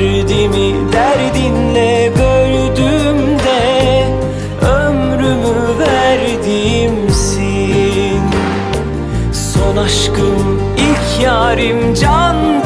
Derdimi derdinle böldüm de Ömrümü verdiğimsin Son aşkım ilk yarim can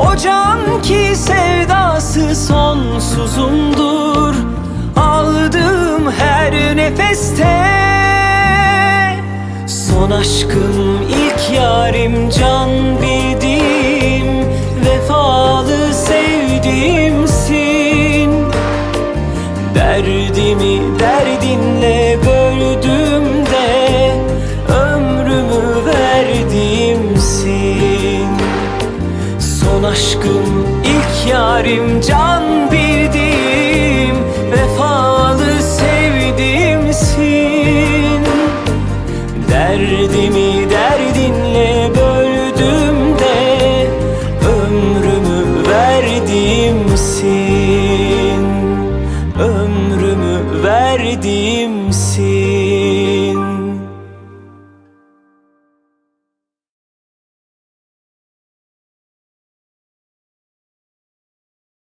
o can ki sevdası sonsuzumdur. Aldığım her nefeste Son aşkım ilk yarim can bildim Vefalı sevdiğimsin. Derdimi aşkım ilk yarim can bildim Vefalı sevdiğimsin Derdimi derdinle böldüm de Ömrümü verdiğimsin Ömrümü verdiğimsin